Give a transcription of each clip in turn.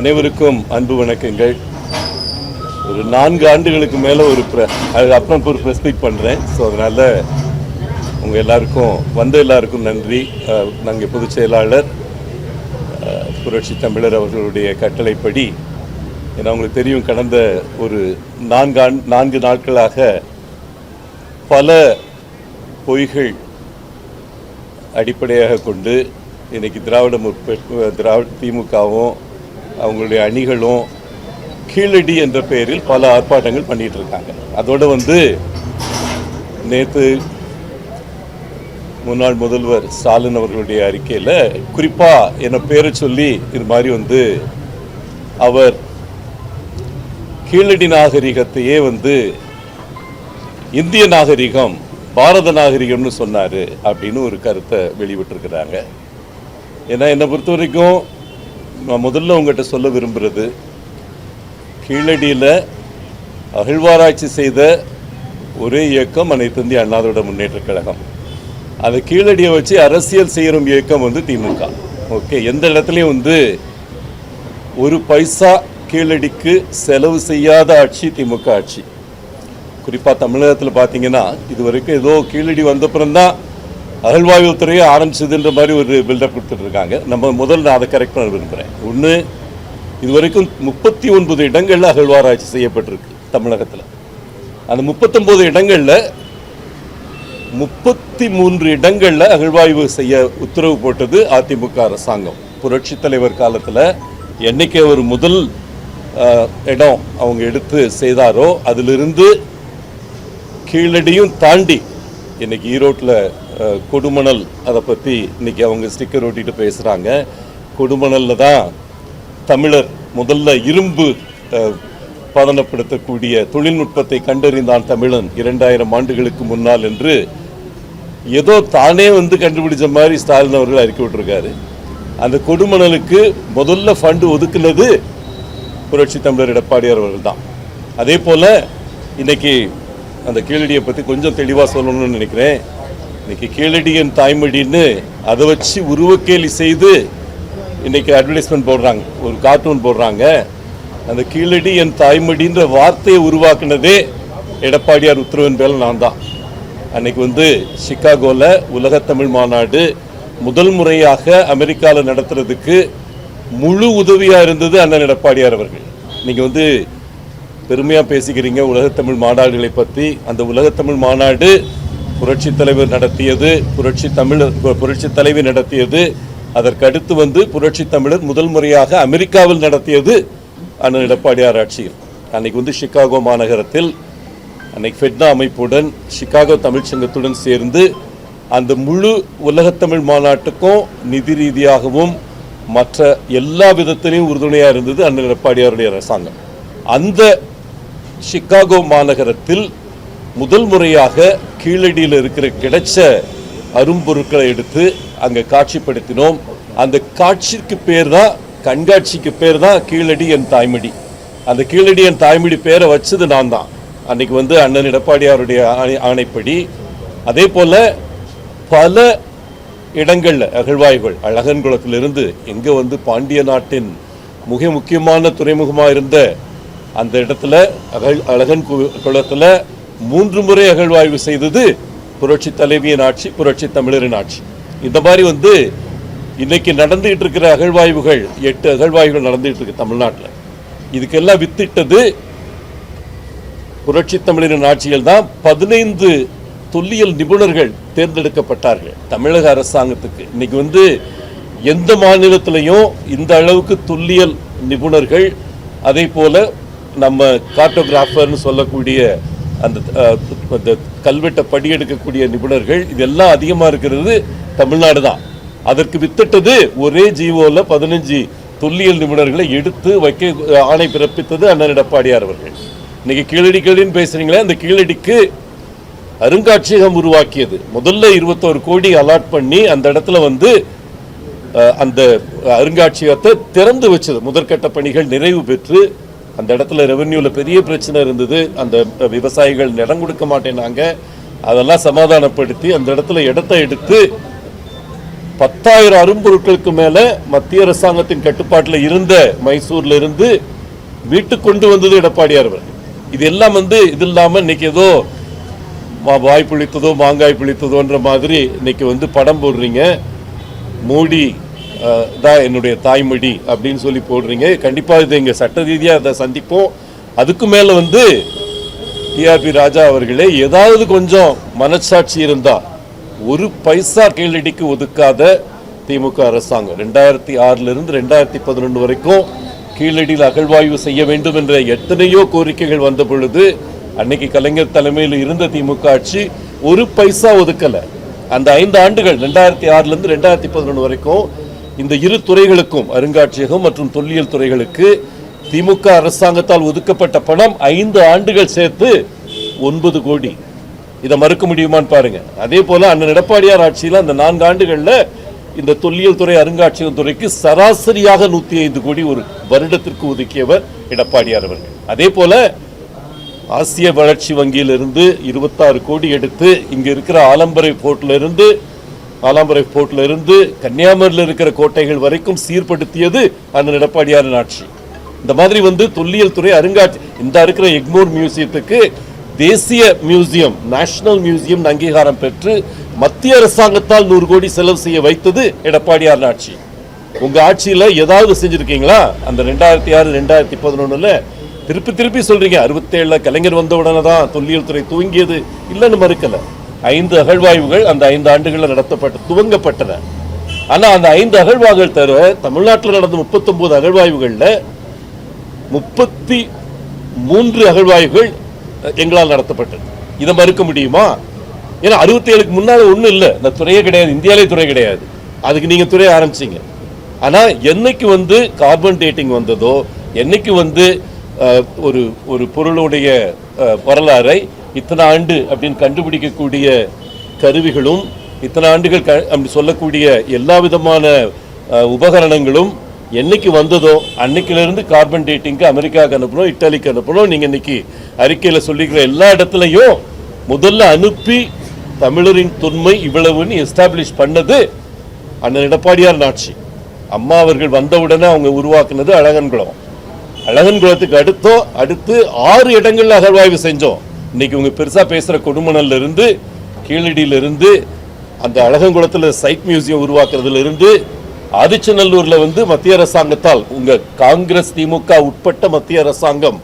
அனைவருக்கும் அன்பு வணக்கங்கள். ஒரு நான்கு ஆண்டுகளுக்கு மேலே ஒரு pre- அது அப்புறம் ஒரு ப்ரெஸ் மீட் பண்ணுறேன் ஸோ அதனால் உங்கள் எல்லாருக்கும் வந்த எல்லாருக்கும் நன்றி. நாங்கள் பொதுச் செயலாளர் புரட்சி தமிழர் அவர்களுடைய கட்டளைப்படி ஏன்னா உங்களுக்கு தெரியும் கடந்த ஒரு நான்கு ஆண் நான்கு நாட்களாக பல பொய்கள் அடிப்படையாக கொண்டு இன்றைக்கி திராவிட முற்பெ திராவிட திமுகவும் அவங்களுடைய அணிகளும் கீழடி என்ற பெயரில் பல ஆர்ப்பாட்டங்கள் பண்ணிட்டு இருக்காங்க அதோடு வந்து நேற்று முன்னாள் முதல்வர் ஸ்டாலின் அவர்களுடைய அறிக்கையில் குறிப்பாக என்னை பேரை சொல்லி இது மாதிரி வந்து அவர் கீழடி நாகரிகத்தையே வந்து இந்திய நாகரிகம் பாரத நாகரிகம்னு சொன்னார் அப்படின்னு ஒரு கருத்தை வெளிவிட்டிருக்கிறாங்க ஏன்னா என்னை பொறுத்த வரைக்கும் நான் முதல்ல உங்கள்கிட்ட சொல்ல விரும்புகிறது கீழடியில் அகழ்வாராய்ச்சி செய்த ஒரே இயக்கம் அனைத்து இந்திய அண்ணாதிராவிட முன்னேற்றக் கழகம். அதை கீழடியை வச்சு அரசியல் செய்கிற இயக்கம் வந்து திமுக. ஓகே எந்த இடத்துலையும் வந்து ஒரு பைசா கீழடிக்கு செலவு செய்யாத ஆட்சி திமுக ஆட்சி. குறிப்பாக தமிழகத்தில் பார்த்தீங்கன்னா இது வரைக்கும் ஏதோ கீழடி வந்தப்புறம் தான் அகழ்வாய்வு துறையை ஆரம்பிச்சதுன்ற மாதிரி ஒரு பில்டப் கொடுத்துட்டு இருக்காங்க நம்ம முதல்ல நான் அதை கரெக்ட் பண்ண விரும்புகிறேன் ஒன்று இது வரைக்கும் முப்பத்தி ஒன்பது இடங்களில் அகழ்வாராய்ச்சி செய்யப்பட்டிருக்கு தமிழகத்தில். அந்த முப்பத்தொம்போது இடங்களில் முப்பத்தி மூன்று இடங்களில் அகழ்வாய்வு செய்ய உத்தரவு போட்டது அதிமுக அரசாங்கம். புரட்சி தலைவர் காலத்தில் என்னைக்கு அவர் முதல் இடம் அவங்க எடுத்து செய்தாரோ அதிலிருந்து கீழடியும் தாண்டி இன்னைக்கு ஈரோட்டில் கொடுமணல் அதை பற்றி இன்னைக்கு அவங்க ஸ்டிக்கர் ஒட்டிட்டு பேசுகிறாங்க கொடுமணலில் தான் தமிழர் முதல்ல இரும்பு பதனப்படுத்தக்கூடிய தொழில்நுட்பத்தை கண்டறிந்தான் தமிழன் இரண்டாயிரம் ஆண்டுகளுக்கு முன்னால் என்று ஏதோ தானே வந்து கண்டுபிடிச்ச மாதிரி ஸ்டாலின் அவர்கள் அறிக்கை விட்டுருக்காரு. அந்த கொடுமணலுக்கு முதல்ல ஃபண்டு ஒதுக்குனது புரட்சி தமிழர் எடப்பாடியார் அவர்கள் தான். அதே போல் இன்னைக்கு அந்த கீழடியை பற்றி கொஞ்சம் தெளிவாக சொல்லணும்னு நினைக்கிறேன். இன்னைக்கு என் தாய்மொழின்னு அதை வச்சு உருவக்கேலி செய்து இன்னைக்கு அட்வர்டைஸ்மெண்ட் போடுறாங்க ஒரு கார்ட்டூன் போடுறாங்க. அந்த கீழடி என் தாய்மொழின்ற வார்த்தையை உருவாக்குனதே எடப்பாடியார் உத்தரவின் பேரில் நான் தான் அன்னைக்கு வந்து சிக்காகோவில் உலகத்தமிழ் மாநாடு முதல் முறையாக அமெரிக்காவில் நடத்துறதுக்கு முழு உதவியாக இருந்தது அண்ணன் எடப்பாடியார் அவர்கள். நீங்கள் வந்து பெருமையாக பேசிக்கிறீங்க உலகத்தமிழ் மாநாடுகளை பற்றி அந்த உலகத்தமிழ் மாநாடு புரட்சி தலைவர் நடத்தியது புரட்சி தமிழர் புரட்சி தலைவி நடத்தியது அதற்கடுத்து வந்து புரட்சி தமிழர் முதல் முறையாக அமெரிக்காவில் நடத்தியது அண்ணன் எடப்பாடியார் ஆட்சியில். அன்னைக்கு வந்து சிகாகோ மாநகரத்தில் அன்னைக்கு ஃபெட்னா அமைப்புடன் சிகாகோ தமிழ்ச் சங்கத்துடன் சேர்ந்து அந்த முழு உலகத்தமிழ் மாநாட்டுக்கும் நிதி ரீதியாகவும் மற்ற எல்லா விதத்திலையும் உறுதுணையாக இருந்தது அண்ணன் எடப்பாடியாருடைய அரசாங்கம். அந்த சிகாகோ மாநகரத்தில் முதல் முறையாக கீழடியில் இருக்கிற கிடைச்ச அரும்பொருட்களை எடுத்து அங்கே காட்சிப்படுத்தினோம். அந்த காட்சிக்கு பேர் தான் கண்காட்சிக்கு பேர் தான் கீழடி என் தாய்மடி. அந்த கீழடி என் தாய்மடி பேரை வச்சது நான் தான். அன்னைக்கு வந்து அண்ணன் எடப்பாடியாருடைய ஆணை- ஆணைப்படி. அதே போல் பல இடங்களில் அகழ்வாய்வுகள் அழகன்குளத்திலிருந்து எங்கே வந்து பாண்டிய நாட்டின் மிக முக்கியமான துறைமுகமாக இருந்த அந்த இடத்துல அகழ் அழகன் கு- மூன்று முறை அகழ்வாய்வு செய்தது புரட்சி தலைவியின் ஆட்சி புரட்சி தமிழரின் ஆட்சி. இந்த மாதிரி வந்து இன்னைக்கு நடந்துகிட்டு இருக்கிற அகழ்வாய்வுகள் எட்டு அகழ்வாய்வுகள் நடந்துகிட்டு இருக்கு தமிழ்நாட்டில். இதுக்கெல்லாம் வித்திட்டது புரட்சி தமிழரின் ஆட்சியில் தான் பதினைந்து தொல்லியல் நிபுணர்கள் தேர்ந்தெடுக்கப்பட்டார்கள் தமிழக அரசாங்கத்துக்கு. இன்னைக்கு வந்து எந்த மாநிலத்திலையும் இந்த அளவுக்கு தொல்லியல் நிபுணர்கள் அதே போல நம்ம கார்டோகிராஃபர்னு சொல்லக்கூடிய அந்த அந்த கல்வெட்டை படியெடுக்கக்கூடிய நிபுணர்கள் இதெல்லாம் அதிகமாக இருக்கிறது தமிழ்நாடு தான். அதற்கு வித்திட்டது ஒரே ஜீவோல பதினஞ்சு தொல்லியல் நிபுணர்களை எடுத்து வைக்க ஆணை பிறப்பித்தது அண்ணன் எடப்பாடியார் அவர்கள். இன்னைக்கு கீழடி கீழடின்னு பேசுறீங்களே அந்த கீழடிக்கு அருங்காட்சியகம் உருவாக்கியது. முதல்ல இருபத்தோரு கோடி அலாட் பண்ணி அந்த இடத்துல வந்து அந்த அருங்காட்சியகத்தை திறந்து வச்சது. முதற்கட்ட பணிகள் நிறைவு பெற்று அந்த இடத்துல ரெவென்யூவில் பெரிய பிரச்சனை இருந்தது. அந்த விவசாயிகள் நிலம் கொடுக்க மாட்டேனாங்க அதெல்லாம் சமாதானப்படுத்தி அந்த இடத்துல இடத்த எடுத்து பத்தாயிரம் அரும்பொருட்களுக்கு மேலே மத்திய அரசாங்கத்தின் கட்டுப்பாட்டில் இருந்த மைசூரில் இருந்து வீட்டுக்கு கொண்டு வந்தது எடப்பாடியார் அவர்கள். இது எல்லாம் வந்து இது இல்லாமல் இன்னைக்கு ஏதோ வா- வாய் புளித்ததோ மாங்காய் புளித்ததோன்ற மாதிரி இன்னைக்கு வந்து படம் போடுறீங்க. மோடி தான் என்னுடைய தாய்மொழி அப்படின்னு சொல்லி போடுறீங்க. கண்டிப்பா இது எங்க சட்ட ரீதியாக அதை சந்திப்போம். அதுக்கு மேல வந்து டிஆர்பி ராஜா அவர்களே ஏதாவது கொஞ்சம் மனசாட்சி இருந்தா ஒரு பைசா கீழடிக்கு ஒதுக்காத திமுக அரசாங்கம். ரெண்டாயிரத்தி ஆறுல இருந்து ரெண்டாயிரத்தி பதினொன்று வரைக்கும் கீழடியில் அகழ்வாய்வு செய்ய வேண்டும் என்ற எத்தனையோ கோரிக்கைகள் வந்த பொழுது அன்னைக்கு கலைஞர் தலைமையில் இருந்த திமுக ஆட்சி ஒரு பைசா ஒதுக்கல. அந்த ஐந்து ஆண்டுகள் ரெண்டாயிரத்தி ஆறுல இருந்து ரெண்டாயிரத்தி பதினொன்று வரைக்கும் இந்த இரு துறைகளுக்கும் அருங்காட்சியகம் மற்றும் தொல்லியல் துறைகளுக்கு திமுக அரசாங்கத்தால் ஒதுக்கப்பட்ட பணம் ஐந்து ஆண்டுகள் சேர்த்து ஒன்பது கோடி. இதை மறுக்க முடியுமான்னு பாருங்க. அதே போல அண்ணன் எடப்பாடியார் ஆட்சியில் அந்த நான்கு ஆண்டுகளில் இந்த தொல்லியல் துறை அருங்காட்சியகம் துறைக்கு சராசரியாக நூத்தி ஐந்து கோடி ஒரு வருடத்திற்கு ஒதுக்கியவர் எடப்பாடியார் அவர்கள். அதே போல ஆசிய வளர்ச்சி வங்கியிலிருந்து இருபத்தாறு கோடி எடுத்து இங்கே இருக்கிற ஆலம்பரை போர்ட்டிலிருந்து இருந்து ஆலாம்பரை போர்ட்ல இருந்து கன்னியாகுமரியில் இருக்கிற கோட்டைகள் வரைக்கும் சீர்படுத்தியது அந்த எடப்பாடியாரின் ஆட்சி. இந்த மாதிரி வந்து தொல்லியல் துறை அருங்காட்சி இந்த இருக்கிற எக்மோர் மியூசியத்துக்கு தேசிய மியூசியம் நேஷனல் மியூசியம் அங்கீகாரம் பெற்று மத்திய அரசாங்கத்தால் நூறு கோடி செலவு செய்ய வைத்தது எடப்பாடியார் ஆட்சி. உங்க ஆட்சியில ஏதாவது செஞ்சிருக்கீங்களா? அந்த ரெண்டாயிரத்தி ஆறு ரெண்டாயிரத்தி பதினொன்னுல திருப்பி திருப்பி சொல்றீங்க அறுபத்தேழுல கலைஞர் வந்த உடனே தான் தொல்லியல் துறை தூங்கியது இல்லைன்னு மறுக்கலை. ஐந்து அகழ்வாய்வுகள் அந்த ஐந்து ஆண்டுகளில் நடத்தப்பட்ட துவங்கப்பட்டன. ஆனால் அந்த ஐந்து அகழ்வாய்வுகள் தவிர தமிழ்நாட்டில் நடந்த முப்பத்தொம்போது அகழ்வாய்வுகளில் முப்பத்தி மூன்று அகழ்வாய்வுகள் எங்களால் நடத்தப்பட்டது. இதை மறுக்க முடியுமா? ஏன்னா அறுபத்தி ஏழுக்கு முன்னால ஒண்ணும் இல்லை. இந்த துறையே கிடையாது. இந்தியாவிலே துறை கிடையாது. அதுக்கு நீங்க துறையை ஆரம்பிச்சீங்க. ஆனா என்னைக்கு வந்து கார்பன் டேட்டிங் வந்ததோ என்னைக்கு வந்து ஒரு ஒரு பொருளுடைய வரலாறை இத்தனை ஆண்டு அப்படின்னு கண்டுபிடிக்கக்கூடிய கருவிகளும் இத்தனை ஆண்டுகள் க அப்படி சொல்லக்கூடிய எல்லா விதமான உபகரணங்களும் என்னைக்கு வந்ததோ அன்னைக்கிலிருந்து கார்பன் டேட்டிங்க்கு அமெரிக்காவுக்கு அனுப்பணும் இட்டாலிக்கு அனுப்பணும் நீங்கள் இன்னைக்கு அறிக்கையில் சொல்லிக்கிற எல்லா இடத்துலையும் முதல்ல அனுப்பி தமிழரின் தொன்மை இவ்வளவுன்னு எஸ்டாப்ளிஷ் பண்ணது அண்ணன் எடப்பாடியார் நாட்சி. அம்மா அவர்கள் வந்தவுடனே அவங்க உருவாக்குனது அழகன்குளம். அழகன்குளத்துக்கு அடுத்தோ அடுத்து ஆறு இடங்களில் அகழ்வாய்வு செஞ்சோம். இன்னைக்கு உங்க பெருசா பேசுற கொடுமணல்ல இருந்து கீழடியில இருந்து அந்த அழகன்குளத்துல சைட் மியூசியம் உருவாக்குறதுல இருந்து ஆதிச்சநல்லூர்ல வந்து மத்திய அரசாங்கத்தால் உங்க காங்கிரஸ் திமுக உட்பட்ட மத்திய அரசாங்கம்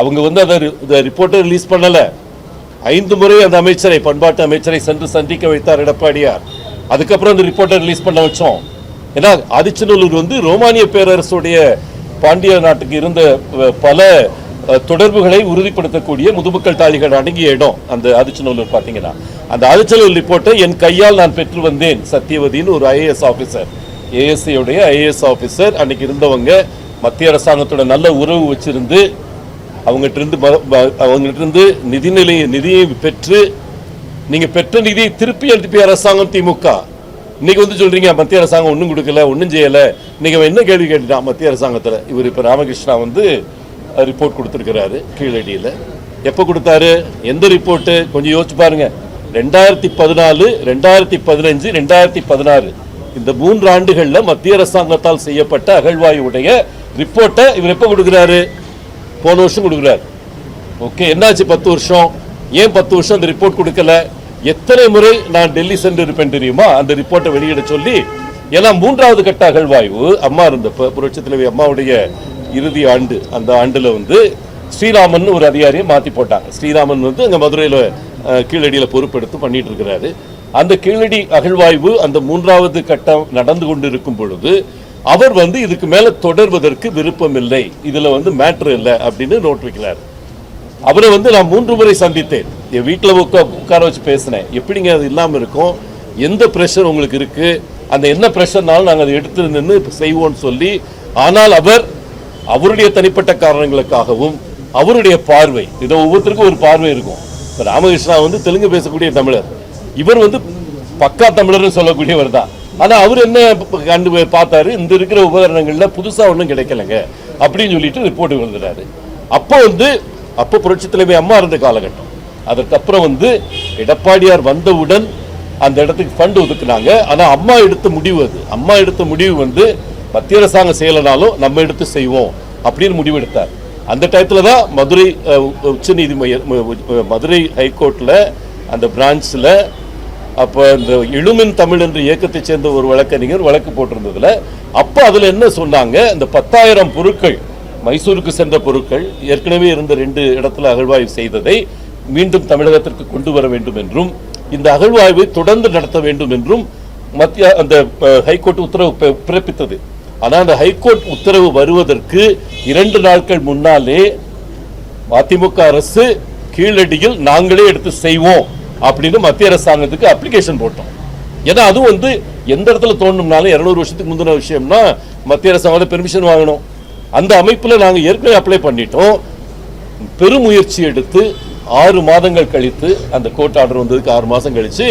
அவங்க வந்து அதை ரிப்போர்ட்டை ரிலீஸ் பண்ணல. ஐந்து முறை அந்த அமைச்சரை பண்பாட்டு அமைச்சரை சென்று சந்திக்க வைத்தார் எடப்பாடியார். அதுக்கப்புறம் அந்த ரிப்போர்ட்டை ரிலீஸ் பண்ண வச்சோம். ஏன்னா ஆதிச்சநல்லூர் வந்து ரோமானிய பேரரசுடைய பாண்டிய நாட்டுக்கு இருந்த பல தொடர்புகளை உறுதிப்படுத்தக்கூடிய முதுமக்கள் தாளிகள் அடங்கிய இடம் அந்த ஆதிச்சநல்லூர் பார்த்தீங்கன்னா. அந்த ஆதிச்சநல்லூர் ரிப்போர்ட்டை என் கையால் நான் பெற்று வந்தேன். சத்தியவதின்னு ஒரு ஐஏஎஸ் ஆஃபீஸர் ஏஎஸ்சியுடைய ஐஏஎஸ் ஆஃபீஸர் அன்னைக்கு இருந்தவங்க மத்திய அரசாங்கத்தோட நல்ல உறவு வச்சிருந்து அவங்ககிட்ட இருந்து ம- அவங்ககிட்ட இருந்து நிதியை பெற்று நீங்கள் பெற்ற நிதியை திருப்பி அனுப்பிய அரசாங்கம் திமுக இன்னைக்கு வந்து சொல்றீங்க மத்திய அரசாங்கம் ஒன்றும் கொடுக்கல ஒன்றும் செய்யலை. நீங்கள் என்ன கேள்வி கேட்டுட்டான் மத்திய அரசாங்கத்தில்? இவர் இப்போ ராமகிருஷ்ணா வந்து ரிப்போர்ட் கொடுத்துருக்கிறாரு கீழடியில. எப்போ கொடுத்தாரு? எந்த ரிப்போர்ட்டு கொஞ்சம் யோசிச்சு பாருங்க. ரெண்டாயிரத்தி பதினாலு ரெண்டாயிரத்தி பதினஞ்சு ரெண்டாயிரத்தி பதினாறு. இந்த மூன்று ஆண்டுகள்ல மத்திய அரசாங்கத்தால் செய்யப்பட்ட அகழ்வாயுடைய ரிப்போர்ட்டை இவர் எப்போ கொடுக்குறாரு? போன வருஷம் கொடுக்குறாரு. ஓகே என்னாச்சு பத்து வருஷம்? ஏன் பத்து வருஷம் அந்த ரிப்போர்ட் கொடுக்கல? எத்தனை முறை நான் டெல்லி சென்று இருப்பேன் தெரியுமா? அந்த ரிப்போர்ட்டை வெளியிட சொல்லி ஏன்னா மூன்றாவது கட்ட அகழ்வாய்வு அம்மா இருந்தப்ப புரட்சி தலைவி அம்மாவுடைய இறுதி ஆண்டு அந்த ஆண்டில் வந்து ஸ்ரீராமன் ஒரு அதிகாரியை மாற்றி போட்டாங்க. ஸ்ரீராமன் வந்து அங்கே மதுரையில் கீழடியில் பொறுப்பெடுத்து பண்ணிட்டு இருக்கிறாரு. அந்த கீழடி அகழ்வாய்வு அந்த மூன்றாவது கட்டம் நடந்து கொண்டு இருக்கும் பொழுது அவர் வந்து இதுக்கு மேலே தொடர்வதற்கு விருப்பம் இல்லை. இதில் வந்து மேட்ரு இல்லை அப்படின்னு நோட் வைக்கிறார். அவரை வந்து நான் மூன்று முறை சந்தித்தேன். என் வீட்டில் உட்கா உட்கார வச்சு பேசினேன். எப்படிங்க அது இல்லாமல் இருக்கும்? எந்த ப்ரெஷர் உங்களுக்கு இருக்குது அந்த என்ன ப்ரெஷர்னாலும் நாங்கள் அதை எடுத்து நின்று செய்வோம்னு சொல்லி ஆனால் அவர் அவருடைய தனிப்பட்ட காரணங்களுக்காகவும் அவருடைய பார்வை இதை ஒவ்வொருத்தருக்கும் ஒரு பார்வை இருக்கும். இப்போ ராமகிருஷ்ணா வந்து தெலுங்கு பேசக்கூடிய தமிழர். இவர் வந்து பக்கா தமிழர்னு சொல்லக்கூடியவர் தான். ஆனா அவர் என்ன கண்டு பார்த்தாரு? இந்த இருக்கிற உபகரணங்களில் புதுசா ஒன்றும் கிடைக்கலங்க. அப்படின்னு சொல்லிட்டு ரிப்போர்ட் வந்துடுறாரு அப்போ வந்து அப்போ புரட்சி தலைமை அம்மா இருந்த காலகட்டம். அதற்கப்புறம் வந்து எடப்பாடியார் வந்தவுடன் அந்த இடத்துக்கு ஃபண்ட் ஒதுக்குனாங்க. ஆனா அம்மா எடுத்த முடிவு அது. அம்மா எடுத்த முடிவு வந்து மத்திய அரசாங்கம் செய்யலைனாலும் நம்ம எடுத்து செய்வோம் அப்படின்னு முடிவெடுத்தார். அந்த டயத்தில் தான் மதுரை உச்ச மதுரை ஹைகோர்ட்டில் அந்த பிரான்ச்சில் அப்போ இந்த இழுமின் தமிழ் என்ற இயக்கத்தை சேர்ந்த ஒரு வழக்கறிஞர் வழக்கு போட்டிருந்ததில். அப்போ அதில் என்ன சொன்னாங்க? இந்த பத்தாயிரம் பொருட்கள் மைசூருக்கு சென்ற பொருட்கள் ஏற்கனவே இருந்த ரெண்டு இடத்துல அகழ்வாய்வு செய்ததை மீண்டும் தமிழகத்திற்கு கொண்டு வர வேண்டும் என்றும் இந்த அகழ்வாய்வை தொடர்ந்து நடத்த வேண்டும் என்றும் மத்திய அந்த ஹைகோர்ட் உத்தரவு பிறப்பித்தது. ஆனால் அந்த ஹைகோர்ட் உத்தரவு வருவதற்கு இரண்டு நாட்கள் முன்னாலே அதிமுக அரசு கீழடியில் நாங்களே எடுத்து செய்வோம் அப்படின்னு மத்திய அரசாங்கத்துக்கு அப்ளிகேஷன் போட்டோம். ஏன்னா அதுவும் வந்து எந்த இடத்துல தோணும்னாலும் இரநூறு வருஷத்துக்கு முந்தின விஷயம்னா மத்திய அரசாங்கம் பெர்மிஷன் வாங்கணும். அந்த அமைப்பில் நாங்கள் ஏற்கனவே அப்ளை பண்ணிட்டோம். பெருமுயற்சி எடுத்து ஆறு மாதங்கள் கழித்து அந்த கோர்ட் ஆர்டர் வந்ததுக்கு ஆறு மாதம் கழித்து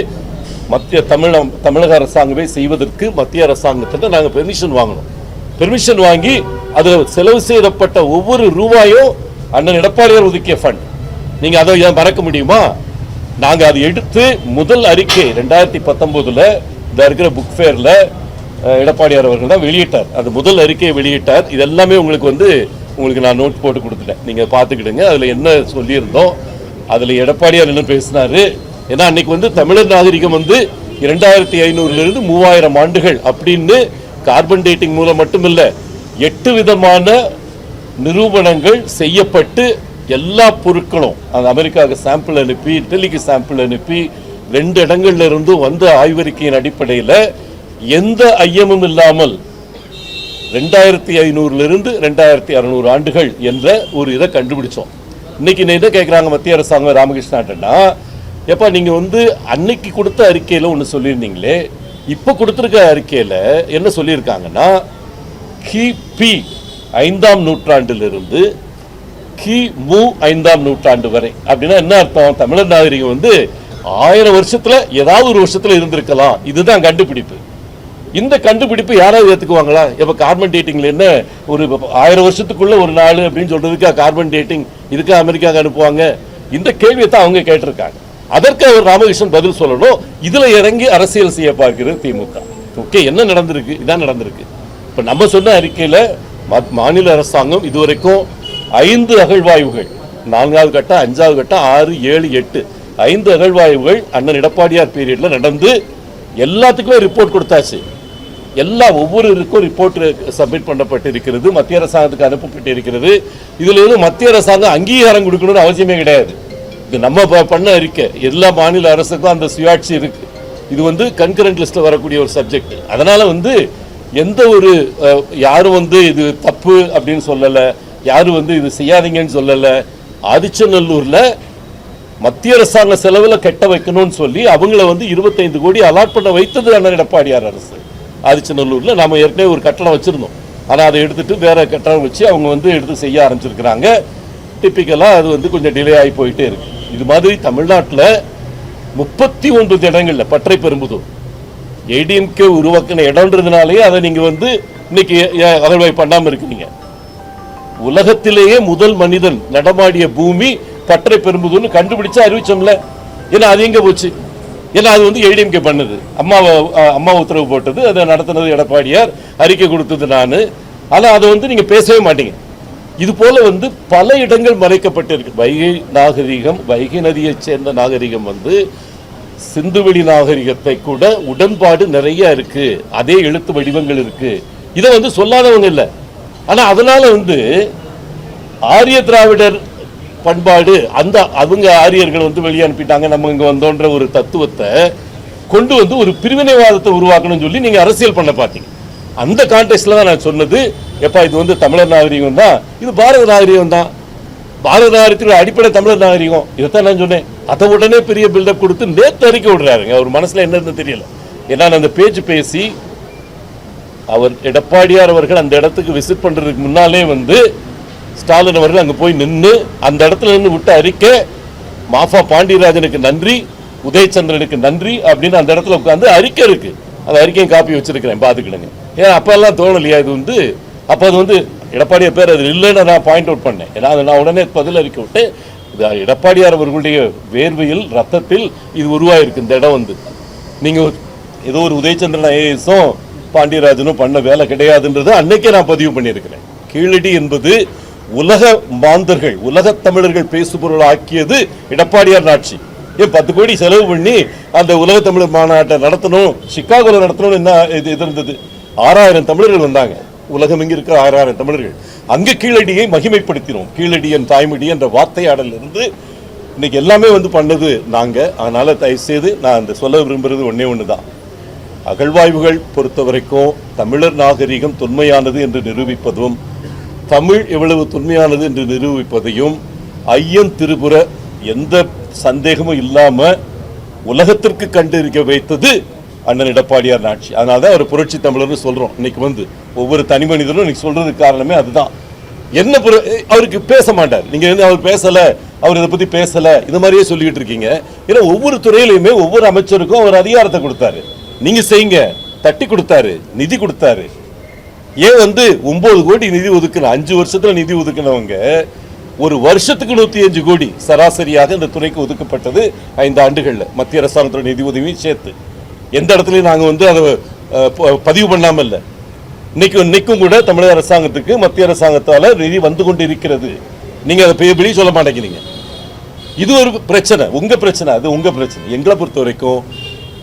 மத்திய தமிழ தமிழக அரசாங்கமே செய்வதற்கு மத்திய அரசாங்கத்திட்ட நாங்கள் பெர்மிஷன் வாங்கணும். பெர்மிஷன் வாங்கி அதில் செலவு செய்யப்பட்ட ஒவ்வொரு ரூபாயும் அண்ணன் எடப்பாடியார் ஒதுக்கிய ஃபண்ட் நீங்கள் அதை ஏன் மறக்க முடியுமா? நாங்கள் அதை எடுத்து முதல் அறிக்கை ரெண்டாயிரத்தி பத்தொம்போதில் இந்த இருக்கிற புக் ஃபேரில் எடப்பாடியார் அவர்கள் தான் வெளியிட்டார். அந்த முதல் அறிக்கையை வெளியிட்டார். இது எல்லாமே உங்களுக்கு வந்து உங்களுக்கு நான் நோட் போட்டு கொடுத்துட்டேன். நீங்கள் பார்த்துக்கிடுங்க. அதில் என்ன சொல்லியிருந்தோம் அதில் எடப்பாடியார் என்ன பேசினார்? ஏன்னா அன்னைக்கு வந்து தமிழர் நாகரிகம் வந்து இரண்டாயிரத்தி ஐநூறுலேருந்து மூவாயிரம் ஆண்டுகள் அப்படின்னு கார்பன் டேட்டிங் மூலம் மட்டுமில்ல எட்டு விதமான நிரூபணங்கள் செய்யப்பட்டு எல்லா பொருட்களும் அந்த அமெரிக்காவுக்கு சாம்பிள் அனுப்பி இட்டலிக்கு சாம்பிள் அனுப்பி ரெண்டு இடங்கள்ல இருந்து வந்த ஆய்வறிக்கையின் அடிப்படையில் எந்த ஐயமும் இல்லாமல் ரெண்டாயிரத்தி ஐநூறுல இருந்து ரெண்டாயிரத்தி அறுநூறு ஆண்டுகள் என்ற ஒரு இதை கண்டுபிடிச்சோம். இன்னைக்கு என்ன கேட்குறாங்க மத்திய அரசாங்கம் ராமகிருஷ்ணாட்டன்னா எப்போ நீங்க வந்து அன்னைக்கு கொடுத்த அறிக்கையில் ஒன்று சொல்லியிருந்தீங்களே இப்போ கொடுத்துருக்க அறிக்கையில் என்ன சொல்லியிருக்காங்கன்னா கிபி ஐந்தாம் நூற்றாண்டிலிருந்து கி. மு. ஐந்தாம் நூற்றாண்டு வரை. அப்படின்னா என்ன அர்த்தம்? தமிழர் நாகரிகம் வந்து ஆயிரம் வருஷத்தில் ஏதாவது ஒரு வருஷத்தில் இருந்திருக்கலாம். இதுதான் கண்டுபிடிப்பு. இந்த கண்டுபிடிப்பு யாராவது ஏற்றுக்குவாங்களா இப்போ கார்பன் டேட்டிங்கில் என்ன ஒரு ஆயிரம் வருஷத்துக்குள்ளே ஒரு நாள் அப்படின்னு சொல்கிறதுக்கா கார்பன் டேட்டிங் இதுக்கு அமெரிக்காவுக்கு அனுப்புவாங்க? இந்த கேள்வியை தான் அவங்க கேட்டிருக்காங்க. அதற்கு அவர் ராமகிருஷ்ணன் பதில் சொல்லணும். இதில் இறங்கி அரசியல் செய்ய பார்க்கிறது திமுக. ஓகே என்ன நடந்திருக்கு? இதான் நடந்திருக்கு. இப்போ நம்ம சொன்ன அறிக்கையில் மாநில அரசாங்கம் இதுவரைக்கும் ஐந்து அகழ்வாய்வுகள் நான்காவது கட்டம் அஞ்சாவது கட்டம் ஆறு ஏழு எட்டு ஐந்து அகழ்வாய்வுகள் அண்ணன் எடப்பாடியார் பீரியடில் நடந்து எல்லாத்துக்குமே ரிப்போர்ட் கொடுத்தாச்சு. எல்லா ஒவ்வொருவருக்கும் ரிப்போர்ட் சப்மிட் பண்ணப்பட்டு இருக்கிறது மத்திய அரசாங்கத்துக்கு அனுப்பப்பட்டு இருக்கிறது இதுல இருந்து மத்திய அரசாங்கம் அங்கீகாரம் கொடுக்கணும்னு அவசியமே கிடையாது. இது நம்ம பண்ண அறிக்கை. எல்லா மாநில அரசுக்கும் அந்த சுயாட்சி இருக்கு. இது வந்து கன்கரண்ட் லிஸ்ட்ல வரக்கூடிய ஒரு சப்ஜெக்ட் அதனால வந்து எந்த ஒரு யாரும் வந்து இது தப்பு அப்படின்னு சொல்லல. யாரும் வந்து இது செய்யாதீங்கன்னு சொல்லலை. ஆதிச்சநல்லூர்ல மத்திய அரசாங்க செலவுல கட்ட வைக்கணும்னு சொல்லி அவங்கள வந்து 25 கோடி அலாட் பண்ண வைத்தது அண்ணன் எடப்பாடியார் அரசு. ஆதிச்சநல்லூர்ல நாம ஏற்கனவே ஒரு கட்டணம் வச்சிருந்தோம். ஆனா அதை எடுத்துட்டு வேற கட்டணம் வச்சு அவங்க வந்து எடுத்து செய்ய ஆரம்பிச்சிருக்கிறாங்க. டிப்பிக்கலாக அது வந்து கொஞ்சம் டிலே ஆகி போயிட்டே இருக்கு. இது மாதிரி தமிழ்நாட்டில் முப்பத்தி ஒன்பது இடங்களில் பற்றை பெரும்புதூர் ஏடிஎம்கே உருவாக்கின இடம்ன்றதுனாலேயே அதை நீங்கள் வந்து இன்னைக்கு அகழ்வாய் பண்ணாமல் இருக்கீங்க. உலகத்திலேயே முதல் மனிதன் நடமாடிய பூமி பற்றை பெரும்புதுன்னு கண்டுபிடிச்சு அறிவிச்சோம்ல. ஏன்னா அது எங்கே போச்சு? ஏன்னா அது வந்து ஏடிஎம்கே பண்ணது. அம்மாவை அம்மா உத்தரவு போட்டது அதை நடத்தினது எடப்பாடியார் அறிக்கை கொடுத்தது நான். ஆனால் அதை வந்து நீங்கள் பேசவே மாட்டீங்க. இது போல வந்து பல இடங்கள் மறைக்கப்பட்டிருக்கு. வைகை நாகரிகம் வைகை நதியைச் சேர்ந்த நாகரிகம் வந்து சிந்துவெளி நாகரிகத்தை கூட உடன்பாடு நிறைய இருக்கு. அதே எழுத்து வடிவங்கள் இருக்கு. இதை வந்து சொல்லாதவங்க இல்லை. ஆனால் அதனால வந்து ஆரிய திராவிடர் பண்பாடு அந்த அவங்க ஆரியர்கள் வந்து வெளியே அனுப்பிட்டாங்க நம்ம இங்கே வந்தோன்ற ஒரு தத்துவத்தை கொண்டு வந்து ஒரு பிரிவினைவாதத்தை உருவாக்கணும்னு சொல்லி நீங்கள் அரசியல் பண்ண பார்த்தீங்க அந்த கான்டெஸ்ட்ல தான் நான் சொன்னது எப்பா இது வந்து தமிழர் நாகரிகம் தான் இது பாரத நாகரிகம் தான் பாரத நாகரிகத்தினுடைய அடிப்படை தமிழர் நாகரிகம். இதைத்தான் நான் சொன்னேன். அதை உடனே பெரிய பில்டப் கொடுத்து நேத்து அறிக்கை விடுறாருங்க. அவர் மனசுல என்ன தெரியல. ஏன்னா அந்த பேச்சு பேசி அவர் எடப்பாடியார் அவர்கள் அந்த இடத்துக்கு விசிட் பண்றதுக்கு முன்னாலே வந்து ஸ்டாலின் அவர்கள் அங்கே போய் நின்று அந்த இடத்துல நின்று விட்ட அறிக்கை மாஃபா பாண்டியராஜனுக்கு நன்றி உதயச்சந்திரனுக்கு நன்றி அப்படின்னு அந்த இடத்துல உட்காந்து அறிக்கை இருக்கு. அந்த அறிக்கையும் காப்பி வச்சிருக்கிறேன். பார்த்துக்கிடுங்க ஏன் அப்போல்லாம் தோணலையா இது வந்து? அப்போ அது வந்து எடப்பாடிய பேர் அது இல்லைன்னு நான் பாயிண்ட் அவுட் பண்ணேன். ஏன்னா அதை நான் உடனே பதில் அறிக்கை விட்டு எடப்பாடியார் அவர்களுடைய வேர்வையில் ரத்தத்தில் இது உருவாயிருக்கு இந்த இடம் வந்து. நீங்கள் ஒரு- ஏதோ ஒரு உதயச்சந்திரன் ஐஏஎஸும் பாண்டியராஜனும் பண்ண வேலை கிடையாதுன்றது அன்னைக்கே நான் பதிவு பண்ணியிருக்கிறேன். கீழடி என்பது உலக மாந்தர்கள் உலக தமிழர்கள் பேசுபொருள் ஆக்கியது எடப்பாடியார் ஆட்சி. ஏன் பத்து கோடி செலவு பண்ணி அந்த உலக தமிழர் மாநாட்டை நடத்தணும் சிக்காகோவில் நடத்தணும்னு என்ன இது இது இருந்தது? ஆறாயிரம் தமிழர்கள் வந்தாங்க. உலகம் இங்கே இருக்கிற ஆறாயிரம் தமிழர்கள். அங்கே கீழடியை மகிமைப்படுத்தினோம். கீழடியன் தாய்மொழி என்ற வார்த்தையாடலிருந்து இன்னைக்கு எல்லாமே வந்து பண்ணது நாங்கள் அதனால் தயவு செய்து நான் அந்த சொல்ல விரும்புகிறது ஒன்றே ஒன்று தான் அகழ்வாய்வுகள் பொறுத்த வரைக்கும் தமிழர் நாகரிகம் தொன்மையானது என்று நிரூபிப்பதும் தமிழ் எவ்வளவு தொன்மையானது என்று நிரூபிப்பதையும் ஐயன் திருபுர எந்த சந்தேகமும் இல்லாமல் உலகத்திற்கு கண்டிருக்க வைத்தது அண்ணன் எடப்பாடியார் ஆட்சி. அதனால தான் அவர் புரட்சி தமிழர்னு சொல்றோம். இன்னைக்கு வந்து ஒவ்வொரு தனி மனிதனும் இன்னைக்கு சொல்றதுக்கு காரணமே அதுதான். என்ன புர- அவருக்கு பேச மாட்டார். நீங்க வந்து அவர் பேசல அவர் இதை பத்தி பேசல இது மாதிரியே சொல்லிட்டு இருக்கீங்க. ஏன்னா ஒவ்வொரு துறையிலுமே ஒவ்வொரு அமைச்சருக்கும் அவர் அதிகாரத்தை கொடுத்தாரு. நீங்க செய்யுங்க. தட்டி கொடுத்தாரு நிதி கொடுத்தாரு. ஏன் வந்து ஒம்பது கோடி நிதி ஒதுக்கின அஞ்சு வருஷத்துல நிதி ஒதுக்கினவங்க ஒரு வருஷத்துக்கு நூத்தி அஞ்சு கோடி சராசரியாக இந்த துறைக்கு ஒதுக்கப்பட்டது ஐந்து ஆண்டுகள்ல. மத்திய அரசாங்கத்தோட நிதி உதவியும் சேர்த்து. எந்த இடத்துலையும் நாங்கள் வந்து அதை ப- பதிவு பண்ணாமல் இல்லை இன்னைக்கு இன்னைக்கும் கூட தமிழக அரசாங்கத்துக்கு மத்திய அரசாங்கத்தால் நிதி வந்து கொண்டு இருக்கிறது நீங்கள் அதை பெரிய பெரிய சொல்ல மாட்டேங்கிறீங்க. இது ஒரு பிரச்சனை. உங்கள் பிரச்சனை அது உங்கள் பிரச்சனை. எங்களை பொறுத்த வரைக்கும்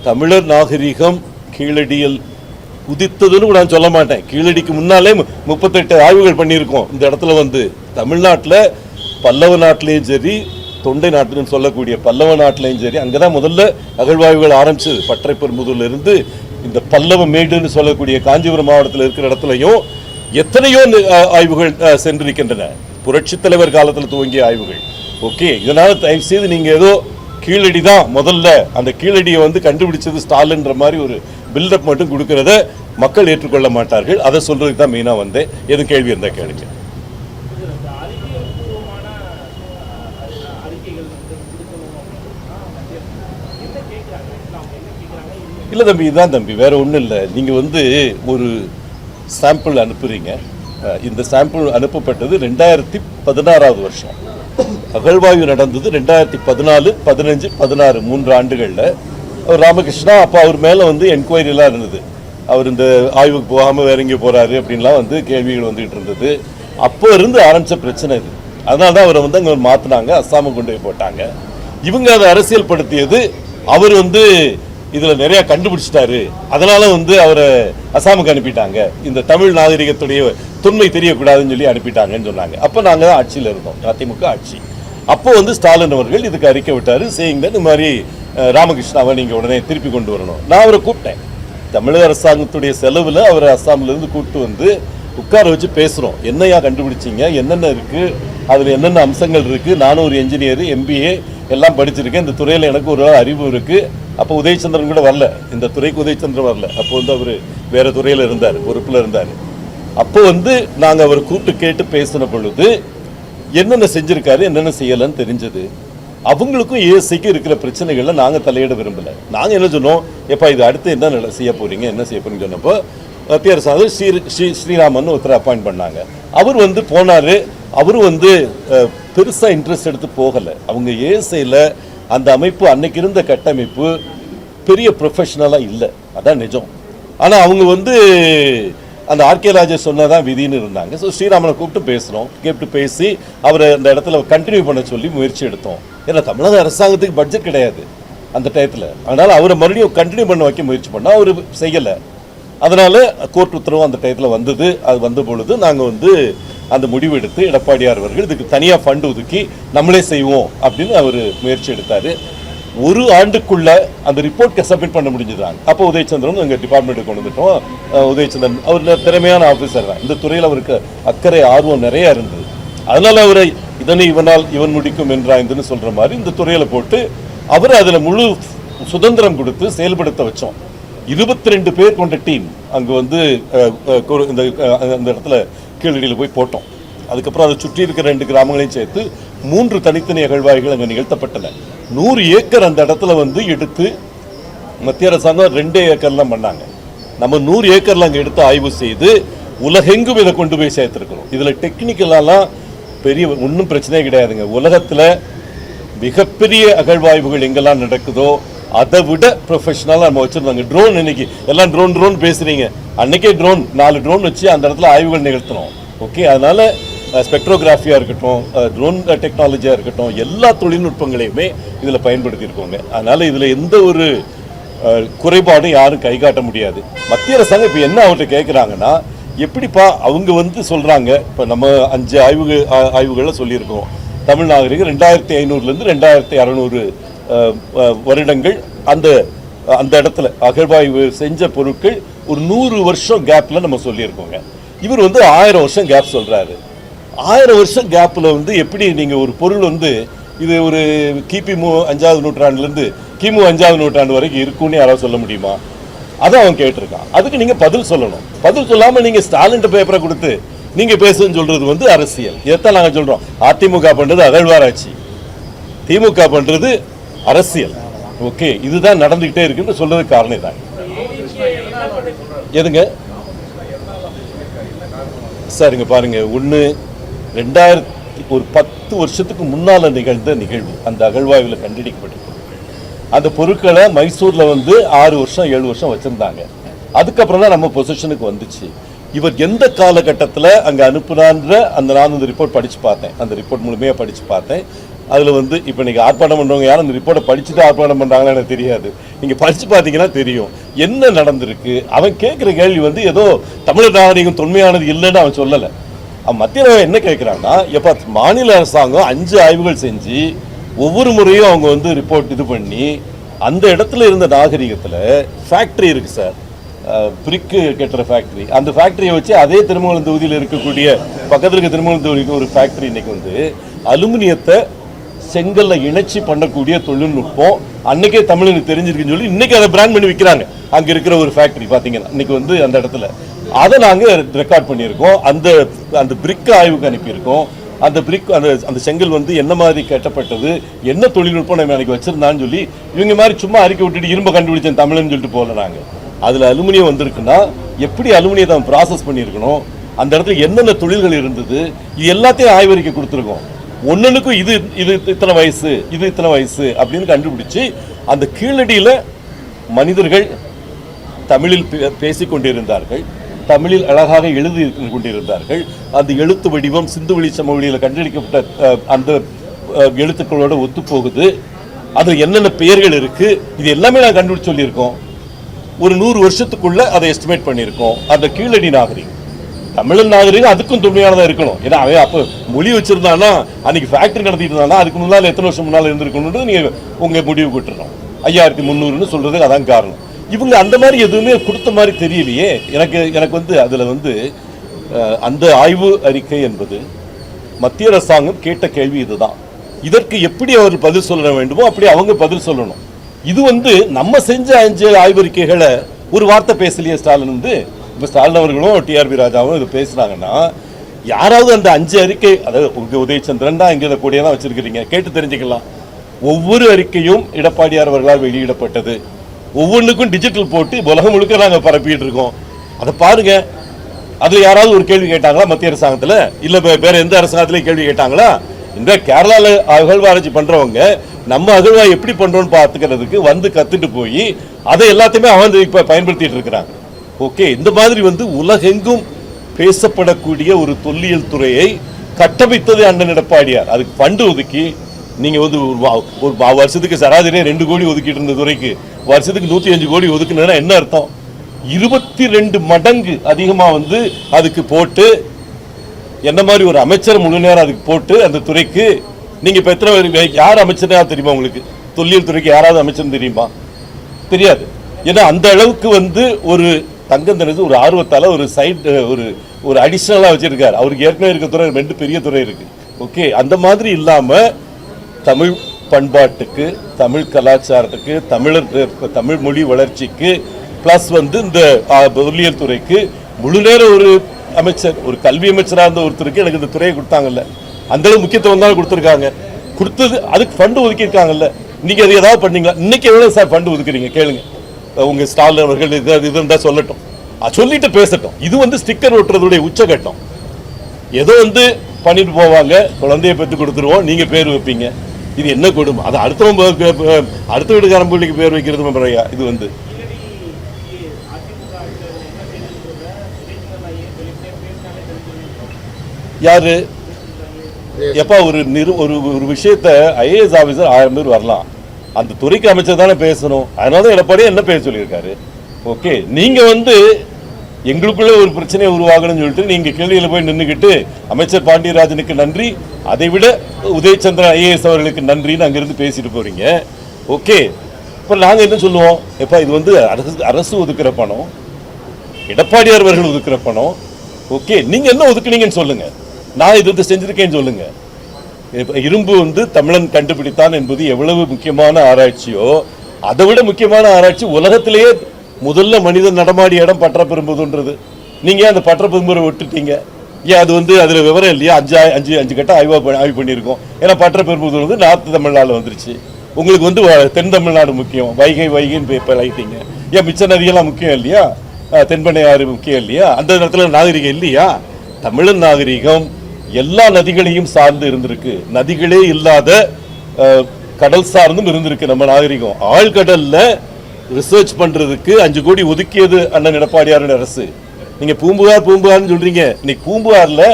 தமிழர் நாகரிகம் கீழடியில் உதித்ததுன்னு கூட நான் சொல்ல மாட்டேன். கீழடிக்கு முன்னாலே முப்பத்தெட்டு ஆய்வுகள் பண்ணியிருக்கோம். இந்த இடத்துல வந்து தமிழ்நாட்டில் பல்லவ நாட்டிலையும் சரி தொண்டை நாட்டுன்னு சொல்லக்கூடிய பல்லவ நாட்டிலையும் சரி அங்கே தான் முதல்ல அகழ்வாய்வுகள் ஆரம்பிச்சது. பற்றை இருந்து இந்த பல்லவ மேடுன்னு சொல்லக்கூடிய காஞ்சிபுரம் மாவட்டத்தில் இருக்கிற இடத்துலையும் எத்தனையோ ஆய்வுகள் சென்றிருக்கின்றன. புரட்சி தலைவர் காலத்தில் துவங்கிய ஆய்வுகள். ஓகே இதனால் தயவு செய்து நீங்கள் ஏதோ கீழடி தான் முதல்ல. அந்த கீழடியை வந்து கண்டுபிடிச்சது ஸ்டாலின்ற மாதிரி ஒரு பில்டப் மட்டும் கொடுக்கறத மக்கள் ஏற்றுக்கொள்ள மாட்டார்கள். அதை சொல்றதுக்கு தான் மெயினாக வந்தேன். எதுவும் கேள்வி இருந்தால் கேளுங்க இந்த அறிவியல்பூர்வமான அஹ், அறிக்கைகள் வந்து கொடுக்கணும் அப்படின்னா மத்திய அரசு என்ன கேட்குறாங்க அவங்க என்ன கேட்குறாங்க இல்லை தம்பி இதுதான் தம்பி வேறு ஒன்றும் இல்லை. நீங்கள் வந்து ஒரு சாம்பிள் அனுப்புகிறீங்க இந்த சாம்பிள் அனுப்பப்பட்டது ரெண்டாயிரத்தி பதினாறாவது வருஷம். அகழ்வாய்வு நடந்தது ரெண்டாயிரத்தி பதினாலு பதினஞ்சு பதினாறு மூன்று ஆண்டுகளில். அவர் ராமகிருஷ்ணா அப்போ அவர் மேலே வந்து என்கொயரிலாம் இருந்தது. அவர் இந்த ஆய்வுக்கு போகாமல் வேற எங்கே போகிறாரு அப்படின்லாம் வந்து கேள்விகள் வந்துகிட்டு இருந்தது. அப்போ இருந்து ஆரம்பித்த பிரச்சனை இது. அதனால தான் அவரை வந்து அங்கே மாற்றினாங்க அஸ்ஸாமை கொண்டு போய் போட்டாங்க. இவங்க அதை அரசியல்படுத்தியது அவர் வந்து இதில் நிறைய கண்டுபிடிச்சிட்டாரு. அதனால வந்து அவரை அசாமுக்கு அனுப்பிட்டாங்க. இந்த தமிழ் நாகரிகத்துடைய தொன்மை தெரியக்கூடாதுன்னு சொல்லி அனுப்பிட்டாங்கன்னு சொன்னாங்க. அப்போ நாங்கள் தான் ஆட்சியில் இருந்தோம். அதிமுக ஆட்சி. அப்போ வந்து ஸ்டாலின் அவர்கள் இதுக்கு அறிக்கை விட்டார். சேயிங் இந்த மாதிரி ராமகிருஷ்ணாவை நீங்கள் உடனே திருப்பி கொண்டு வரணும். நான் அவரை கூப்பிட்டேன். தமிழக அரசாங்கத்துடைய செலவில் அவரை அஸ்ஸாம்லேருந்து கூப்பிட்டு வந்து உட்கார வச்சு பேசுகிறோம் என்னையா கண்டுபிடிச்சீங்க? என்னென்ன இருக்குது அதில் என்னென்ன அம்சங்கள் இருக்குது நானும் ஒரு என்ஜினியர் எம்பிஏ எல்லாம் படிச்சிருக்கேன். இந்த துறையில் எனக்கு ஒரு அறிவு இருக்குது அப்போ உதயச்சந்திரன் கூட வரல. இந்த துறைக்கு உதயச்சந்திரன் வரல. அப்போ வந்து அவர் வேறு துறையில் இருந்தார் பொறுப்பில் இருந்தார். அப்போ வந்து நாங்கள் அவரை கூப்பிட்டு கேட்டு பேசின பொழுது என்னென்ன செஞ்சுருக்காரு என்னென்ன செய்யலைன்னு தெரிஞ்சது. அவங்களுக்கும் ஏஎஸ்ஐக்கு இருக்கிற பிரச்சனைகளில் நாங்கள் தலையிட விரும்பல. நாங்கள் என்ன சொன்னோம்? எப்பா இது அடுத்து என்ன நில செய்ய போகிறீங்க என்ன செய்ய போகிறீங்கன்னு சொன்னப்போ மத்திய அரசாங்கம் ஸ்ரீ ஸ்ரீ ஸ்ரீராமன் ஒருத்தர் அப்பாயிண்ட் பண்ணாங்க. அவர் வந்து போனார். அவரும் வந்து பெருசாக இன்ட்ரெஸ்ட் எடுத்து போகலை. அவங்க ஏசையில் அந்த அமைப்பு அன்னைக்கு இருந்த கட்டமைப்பு பெரிய ப்ரொஃபஷனலாக இல்லை. அதான் நிஜம். ஆனால் அவங்க வந்து அந்த ஆர்கே ராஜா சொன்னதான் விதின்னு இருந்தாங்க. ஸோ ஸ்ரீராமனை கூப்பிட்டு பேசுகிறோம் கேட்டு பேசி அவரை அந்த இடத்துல கண்டினியூ பண்ண சொல்லி முயற்சி எடுத்தோம். ஏன்னா தமிழக அரசாங்கத்துக்கு பட்ஜெட் கிடையாது அந்த டயத்தில். அதனால் அவரை மறுபடியும் கண்டினியூ பண்ண வைக்க முயற்சி பண்ணால் அவர் செய்யலை. அதனால் கோர்ட் உத்தரவு அந்த டயத்தில் வந்தது. அது வந்த பொழுது நாங்கள் வந்து அந்த முடிவு எடுத்து எடப்பாடியார் அவர்கள் இதுக்கு தனியாக ஃபண்ட் ஒதுக்கி நம்மளே செய்வோம் அப்படின்னு அவர் முயற்சி எடுத்தார். ஒரு ஆண்டுக்குள்ள அந்த ரிப்போர்ட் சப்மிட் பண்ண முடிஞ்சுதாங்க அப்போ உதயச்சந்திரன் எங்கள் டிபார்ட்மெண்ட்டுக்கு கொண்டு வந்துட்டோம். உதயச்சந்திரன் அவர் திறமையான ஆஃபீஸர் தான். இந்த துறையில் அவருக்கு அக்கறை ஆர்வம் நிறையா இருந்தது. அதனால் அவரை இதனை இவனால் இவன் முடிக்கும் என்றாய்ந்துன்னு சொல்கிற மாதிரி இந்த துறையில் போட்டு அவர் அதில் முழு சுதந்திரம் கொடுத்து செயல்படுத்த வச்சோம். இருபத்தி ரெண்டு பேர் கொண்ட டீம் அங்கே வந்து இந்த அந்த இடத்துல கீழடியில் போய் போட்டோம். அதுக்கப்புறம் அதை சுற்றி இருக்கிற ரெண்டு கிராமங்களையும் சேர்த்து மூன்று தனித்தனி அகழ்வாய்கள் அங்கே நிகழ்த்தப்பட்டன. நூறு ஏக்கர் அந்த இடத்துல வந்து எடுத்து மத்திய அரசாங்கம் ரெண்டே ஏக்கர்லாம் பண்ணாங்க. நம்ம நூறு ஏக்கர்ல அங்கே எடுத்து ஆய்வு செய்து உலகெங்கும் இதை கொண்டு போய் சேர்த்துருக்கிறோம். இதில் டெக்னிக்கலாலாம் பெரிய ஒன்றும் பிரச்சனையே கிடையாதுங்க. உலகத்தில் மிகப்பெரிய அகழ்வாய்வுகள் எங்கெல்லாம் நடக்குதோ அதை விட ப்ரொஃபஷனலாக நம்ம வச்சுருந்தாங்க. ட்ரோன் இன்னைக்கு. எல்லாம் ட்ரோன் ட்ரோன் பேசுறீங்க. அன்னைக்கே ட்ரோன் நாலு ட்ரோன் வச்சு அந்த இடத்துல ஆய்வுகள் நிகழ்த்தணும். ஓகே அதனால ஸ்பெக்ட்ரோகிராஃபியாக இருக்கட்டும் ட்ரோன் டெக்னாலஜியாக இருக்கட்டும் எல்லா தொழில்நுட்பங்களையுமே இதில் பயன்படுத்தியிருக்கோங்க. அதனால இதில் எந்த ஒரு குறைபாடும் யாரும் கை காட்ட முடியாது. மத்திய அரசாங்கம் இப்போ என்ன அவர்கிட்ட கேட்குறாங்கன்னா எப்படிப்பா அவங்க வந்து சொல்கிறாங்க இப்போ நம்ம அஞ்சு ஆய்வுகள் ஆய்வுகளை சொல்லியிருக்கோம். தமிழ் நாகரிகம் ரெண்டாயிரத்தி ஐநூறுலேருந்து ரெண்டாயிரத்தி அறநூறு வருடங்கள் அந்த அந்த இடத்துல அகழ்வாய்வு செஞ்ச பொருட்கள் ஒரு நூறு வருஷம் கேப்பில் நம்ம சொல்லியிருக்கோங்க. இவர் வந்து ஆயிரம் வருஷம் கேப் சொல்கிறாரு ஆயிரம் வருஷம் கேப்பில் வந்து எப்படி நீங்கள் ஒரு பொருள் வந்து இது ஒரு கிபி மு அஞ்சாவது நூற்றாண்டுலேருந்து கிமு அஞ்சாவது நூற்றாண்டு வரைக்கும் இருக்கும்னு யாராவது சொல்ல முடியுமா? அதை அவன் கேட்டிருக்கான். அதுக்கு நீங்கள் பதில் சொல்லணும். பதில் சொல்லாமல் நீங்கள் ஸ்டாலின் பேப்பரை கொடுத்து நீங்கள் பேசுன்னு சொல்கிறது வந்து அரசியல். இதைத்தான் நாங்கள் சொல்கிறோம் அதிமுக பண்ணுறது அகழ்வாராய்ச்சி. திமுக பண்ணுறது அரசியல். ஓகே இதுதான் நடந்துக்கிட்டே இருக்குன்னு சொல்றதுக்கு காரணம் தான் எதுங்க? சரிங்க பாருங்க. ஒன்று ரெண்டாயிரத்தி ஒரு பத்து வருஷத்துக்கு முன்னால் நிகழ்ந்த நிகழ்வு. அந்த அகழ்வாய்வில் கண்டுபிடிக்கப்பட்டது அந்த பொருட்களை மைசூர்ல வந்து ஆறு வருஷம் ஏழு வருஷம் வச்சிருந்தாங்க. அதுக்கப்புறம் தான் நம்ம பொசிஷனுக்கு வந்துச்சு. இவர் எந்த காலகட்டத்தில் அங்கே அனுப்புனான்ற அந்த நான் அந்த ரிப்போர்ட் படித்து பார்த்தேன். அந்த ரிப்போர்ட் முழுமையாக படித்து பார்த்தேன். அதில் வந்து இப்போ நீங்கள் ஆர்ப்பாட்டம் பண்ணுறவங்க யாரும் அந்த ரிப்போர்ட்டை படிச்சுட்டு ஆர்ப்பாட்டம் பண்ணுறாங்களா எனக்கு தெரியாது. நீங்கள் படித்து பார்த்தீங்கன்னா தெரியும். என்ன நடந்திருக்கு? அவன் கேட்குற கேள்வி வந்து ஏதோ தமிழர் நாகரிகம் தொன்மையானது இல்லைன்னு அவன் சொல்லலை. அவன் மத்திய என்ன கேட்குறான்னா எப்போ மாநில அரசாங்கம் அஞ்சு ஆய்வுகள் செஞ்சு ஒவ்வொரு முறையும் அவங்க வந்து ரிப்போர்ட் இது பண்ணி அந்த இடத்துல இருந்த நாகரிகத்தில் ஃபேக்ட்ரி இருக்குது சார் பிரிக்கு கட்டுற ஃபேக்ட்ரி அந்த ஃபேக்டரியை வச்சு அதே திருமங்கலம் தொகுதியில் இருக்கக்கூடிய பக்கத்தில் இருக்க திருமங்கலம் தொகுதிக்கு ஒரு ஃபேக்ட்ரி இன்றைக்கி வந்து அலுமினியத்தை செங்கல்ல இணைச்சி பண்ணக்கூடிய தொழில்நுட்பம் அன்னைக்கே தமிழுக்கு தெரிஞ்சிருக்குன்னு சொல்லி இன்னைக்கு அதை பிராண்ட் பண்ணி விற்கிறாங்க அங்க இருக்கிற ஒரு ஃபேக்டரி பாத்தீங்கன்னா இன்னைக்கு வந்து அந்த இடத்துல. அதை நாங்கள் ரெக்கார்ட் பண்ணியிருக்கோம். அந்த அந்த பிரிக் ஆய்வுக்கு அனுப்பியிருக்கோம். அந்த பிரிக் அந்த அந்த செங்கல் வந்து என்ன மாதிரி கட்டப்பட்டது என்ன தொழில்நுட்பம் நம்ம எனக்கு வச்சிருந்தான்னு சொல்லி இவங்க மாதிரி சும்மா அறிக்கை விட்டுட்டு இரும்ப கண்டுபிடிச்சேன் தமிழ்னு சொல்லிட்டு போகல நாங்க. அதில் அலுமினியம் வந்திருக்குன்னா எப்படி அலுமினியத்தை ப்ராசஸ் பண்ணியிருக்கணும் அந்த இடத்துல என்னென்ன தொழில்கள் இருந்தது இது எல்லாத்தையும் ஆய்வறிக்கை கொடுத்துருக்கோம். ஒன்னொன்னுக்கும் இது இது இத்தனை வயசு இது இத்தனை வயசு அப்படின்னு கண்டுபிடிச்சு அந்த கீழடியில் மனிதர்கள் தமிழில் பே- பேசிக் கொண்டிருந்தார்கள். தமிழில் அழகாக எழுதி கொண்டிருந்தார்கள். அந்த எழுத்து வடிவம் சிந்து வெளி சமவெளியில் கண்டெடுக்கப்பட்ட அந்த எழுத்துக்களோட ஒத்துப்போகுது. அதில் என்னென்ன பெயர்கள் இருக்குது இது எல்லாமே நான் கண்டுபிடிச்சு சொல்லியிருக்கோம். ஒரு நூறு வருஷத்துக்குள்ளே அதை எஸ்டிமேட் பண்ணியிருக்கோம். அந்த கீழடி நாகரிகம். தமிழன் நாகரிகம் அதுக்கும் தொன்மையானதா இருக்கணும். ஏன்னா அவன் அப்போ மொழி வச்சிருந்தானா அன்னைக்கு ஃபேக்டரி நடத்திட்டு இருந்தானா அதுக்கு முன்னால் எத்தனை வருஷம் முன்னால் இருந்திருக்கணும்னு நீங்க உங்கள் முடிவு கொட்டுறோம் ஐயாயிரத்தி முந்நூறுன்னு சொல்றதுக்கு அதான் காரணம். இவங்க அந்த மாதிரி எதுவுமே கொடுத்த மாதிரி தெரியலையே. எனக்கு எனக்கு வந்து அதுல வந்து அந்த ஆய்வு அறிக்கை என்பது மத்திய அரசாங்கம் கேட்ட கேள்வி இதுதான். இதற்கு எப்படி அவர் பதில் சொல்ல வேண்டுமோ அப்படி அவங்க பதில் சொல்லணும். இது வந்து நம்ம செஞ்ச அஞ்சு ஆய்வறிக்கைகளை ஒரு வார்த்தை பேசலையே ஸ்டாலின் வந்து இப்போ ஸ்டாலின் அவர்களும் டிஆர்பி ராஜாவும் இது பேசுனாங்கன்னா யாராவது அந்த அஞ்சு அறிக்கை அதாவது உங்கள் உதயச்சந்திரன் தான் இங்கே கூடிய தான் வச்சிருக்கிறீங்க கேட்டு தெரிஞ்சுக்கலாம். ஒவ்வொரு அறிக்கையும் எடப்பாடியார் அவர்களால் வெளியிடப்பட்டது. ஒவ்வொன்றுக்கும் டிஜிட்டல் போட்டு உலகம் முழுக்க நாங்கள் பரப்பிட்டு இருக்கோம். அதை பாருங்க. அதில் யாராவது ஒரு கேள்வி கேட்டாங்களா மத்திய அரசாங்கத்தில்? இல்லை வேறு எந்த அரசாங்கத்திலையும் கேள்வி கேட்டாங்களா? இந்த கேரளாவில் அகழ்வாராய்ச்சி பண்ணுறவங்க நம்ம அகழ்வாய் எப்படி பண்ணுறோன்னு பார்த்துக்கிறதுக்கு வந்து கற்றுட்டு போய் அதை எல்லாத்தையுமே அவங்க இப்போ பயன்படுத்திட்டு இருக்கிறாங்க. ஓகே இந்த மாதிரி வந்து உலகெங்கும் பேசப்படக்கூடிய ஒரு தொல்லியல் துறையை கட்டமைத்தது அண்ணன் எடப்பாடியார். அதுக்கு ஃபண்டு ஒதுக்கி நீங்கள் வந்து ஒரு வா- ஒரு வா- வருஷத்துக்கு சராசரியா ரெண்டு கோடி ஒதுக்கிட்டு இருந்த துறைக்கு. வருஷத்துக்கு நூற்றி அஞ்சு கோடி ஒதுக்குனதுன்னா என்ன அர்த்தம்? இருபத்தி ரெண்டு மடங்கு அதிகமாக வந்து அதுக்கு போட்டு என்ன மாதிரி ஒரு அமைச்சர் முழு நேரம் அதுக்கு போட்டு அந்த துறைக்கு நீங்கள் இப்போ எத்தனை யார் அமைச்சர்னா தெரியுமா உங்களுக்கு? தொல்லியல் துறைக்கு யாராவது அமைச்சர் தெரியுமா? தெரியாது. ஏன்னா அந்த அளவுக்கு வந்து ஒரு தங்கந்தனது ஒரு ஆர்வத்தால் ஒரு சைட் ஒரு ஒரு அடிஷ்னலாக வச்சுருக்கார். அவருக்கு ஏற்கனவே இருக்க துறை ரெண்டு பெரிய துறை இருக்குது ஓகே அந்த மாதிரி இல்லாமல் தமிழ் பண்பாட்டுக்கு தமிழ் கலாச்சாரத்துக்கு தமிழர் தமிழ் மொழி வளர்ச்சிக்கு ப்ளஸ் வந்து இந்த தொல்லியல் துறைக்கு முழு நேர ஒரு அமைச்சர் ஒரு கல்வி அமைச்சராக இருந்த ஒருத்தருக்கு எனக்கு இந்த துறையை கொடுத்தாங்கல்ல. அந்தளவு முக்கியத்துவம் தான் கொடுத்துருக்காங்க. கொடுத்தது அதுக்கு ஃபண்டு ஒதுக்கியிருக்காங்கல்ல. இன்றைக்கி அது ஏதாவது பண்ணீங்களா? இன்னைக்கு எவ்வளோ சார் ஃபண்டு ஒதுக்குறீங்க? கேளுங்க. உங்கள் உங்க ஸ்டாலின் அவர்கள் இது இது இருந்தா சொல்லட்டும். சொல்லிட்டு பேசட்டும். இது வந்து ஸ்டிக்கர் ஒட்டுறதுடைய உச்சகட்டம். ஏதோ வந்து பண்ணிட்டு போவாங்க குழந்தைய பெற்று கொடுத்துருவோம் நீங்க பேர் வைப்பீங்க. இது என்ன கொடுமை? அது அடுத்தவங்க அடுத்த வீட்டுக்காரன் பிள்ளைக்கு பேர் வைக்கிறது முறையா இது வந்து? யாரு? எப்ப ஒரு நிறு ஒரு ஒரு விஷயத்த ஐஏஎஸ் ஆஃபீஸர் ஆயிரம் பேர் வரலாம். அந்த துறைக்கு அமைச்சர் தானே பேசணும். அதனால தான் எடப்பாடி என்ன பேச சொல்லியிருக்காரு. ஓகே நீங்கள் வந்து எங்களுக்குள்ளே ஒரு பிரச்சனையை உருவாகணும்னு சொல்லிட்டு நீங்கள் கேள்வியில் போய் நின்றுக்கிட்டு அமைச்சர் பாண்டியராஜனுக்கு நன்றி. அதை விட உதயச்சந்திரன் ஐஏஎஸ் அவர்களுக்கு நன்றின்னு அங்கேருந்து பேசிட்டு போகிறீங்க ஓகே இப்போ நாங்கள் என்ன சொல்லுவோம்? எப்பா இது வந்து அரசு அரசு ஒதுக்குற பணம் எடப்பாடியார் அவர்கள் ஒதுக்குற பணம். ஓகே நீங்கள் என்ன ஒதுக்குனீங்கன்னு சொல்லுங்கள் நான் இது வந்து செஞ்சிருக்கேன்னு சொல்லுங்கள் இரும்பு வந்து தமிழன் கண்டுபிடித்தான் என்பது எவ்வளவு முக்கியமான ஆராய்ச்சியோ அதை விட முக்கியமான ஆராய்ச்சி உலகத்திலேயே முதல்ல மனிதன் நடமாடி இடம் பற்றப்பெரும்புதுன்றது. நீங்கள் ஏன் அந்த பற்றப்பெரும்புரை விட்டுட்டீங்க? ஏன் அது வந்து அதில் விவரம் இல்லையா? அஞ்சு அஞ்சு அஞ்சு கட்ட ஆய்வா ஆய்வு பண்ணியிருக்கோம். ஏன்னா பற்றப்பெரும்புதூர் வந்து நார்த்து தமிழ்நாடு வந்துருச்சு. உங்களுக்கு வந்து தென் தமிழ்நாடு முக்கியம். வைகை வைகைன்னு பழகிட்டீங்க. ஏன் மிச்ச நதியெல்லாம் முக்கியம் இல்லையா? அஹ் தென்பெண்ணை ஆறு முக்கியம் இல்லையா? அந்த இடத்துல நாகரிகம் இல்லையா? தமிழன் நாகரிகம் எல்லா நதிகளையும் சார்ந்து இருந்திருக்கு. நதிகளே இல்லாத கடல் சார்ந்தும் இருந்திருக்கு நம்ம நாகரிகம். ஆழ்கடல்ல ரிசர்ச் பண்றதுக்கு அஞ்சு கோடி ஒதுக்கியது அண்ணன் எடப்பாடியாரோட அரசு. நீங்க பூம்புகார் பூம்புகார்னு சொல்றீங்க. இன்னைக்கு பூம்புகார்ல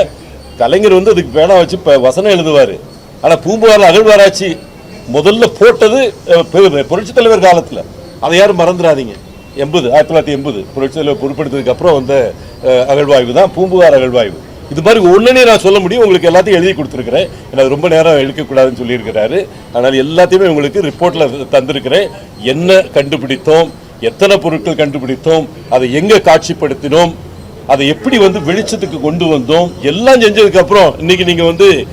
கலைஞர் வந்து அதுக்கு பேனா வச்சு இப்போ வசனம் எழுதுவாரு. ஆனா பூம்புகார்ல அகழ்வாராய்ச்சி முதல்ல போட்டது அஹ், புரட்சித் தலைவர் காலத்துல. அதை யாரும் மறந்துடாதீங்க. எண்பது ஆயிரத்தி தொள்ளாயிரத்தி எண்பது. புரட்சித் தலைவர் பொறுப்பெடுத்ததுக்கு அப்புறம் வந்த அகழ்வாய்வு தான் பூம்புகார் அகழ்வாய்வு. இது மாதிரி ஒன்றுனே நான் சொல்ல முடியும். உங்களுக்கு எல்லாத்தையும் எழுதி கொடுத்துருக்கிறேன். எனக்கு ரொம்ப நேரம் எழுக்கக்கூடாதுன்னு சொல்லியிருக்கிறாரு. அதனால் எல்லாத்தையுமே உங்களுக்கு ரிப்போர்ட்டில் தந்திருக்கிறேன். என்ன கண்டுபிடித்தோம்? எத்தனை பொருட்கள் கண்டுபிடித்தோம்? அதை எங்கே காட்சிப்படுத்தினோம்? அதை எப்படி வந்து வெளிச்சத்துக்கு கொண்டு வந்தோம்? எல்லாம் செஞ்சதுக்கப்புறம் இன்னைக்கு நீங்கள் வந்து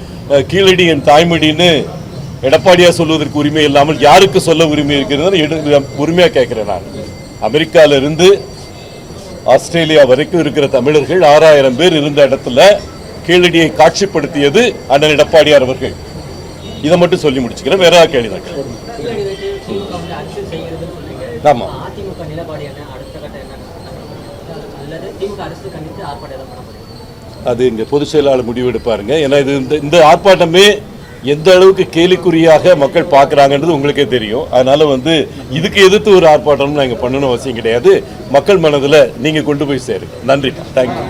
கீழடி என் தாய்மடின்னு எடப்பாடியாக சொல்வதற்கு உரிமை இல்லாமல் யாருக்கு சொல்ல உரிமை இருக்கிறது எடு- கேட்குறேன் நான். அமெரிக்காவிலிருந்து ஆஸ்திரேலியா வரைக்கும் இருக்கிற தமிழர்கள் ஆறாயிரம் பேர் இருந்த இடத்துல கீழடியை காட்சிப்படுத்தியது அண்ணன் எடப்பாடியார் அவர்கள். இதை மட்டும் சொல்லி முடிச்சுக்கிறேன். வேற கேள்வி தான் ஆமா. அது இங்க பொதுச் செயலாளர் முடிவெடுப்பாருங்க ஏன்னா இது இந்த ஆர்ப்பாட்டமே எந்த அளவுக்கு கேலிக்குறியாக மக்கள் பார்க்குறாங்கன்றது உங்களுக்கே தெரியும். அதனால் வந்து இதுக்கு எதிர்த்து ஒரு ஆர்ப்பாட்டம் நாங்கள் பண்ணணும் அவசியம் கிடையாது. மக்கள் மனதில் நீங்கள் கொண்டு போய் சேருங்க. நன்றி. தேங்க்யூ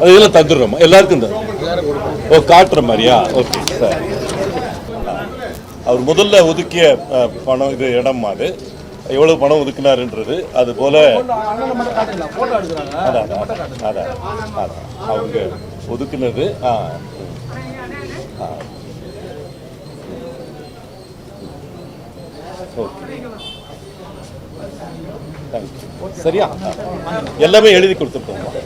அது இதெல்லாம் தந்துடுறோமா? எல்லாருக்கும் தான் ஓ காட்டுற மாதிரியா? Okay sir. அவர் முதல்ல ஒதுக்கிய பணம் இது இடம் அது. எவ்வளவு பணம் ஒதுக்கினாருன்றது. அது போல அதான், அதான், அவங்க ஒதுக்குனது ஆ சரியா? எல்லாமே எழுதி கொடுத்துருக்கோம்.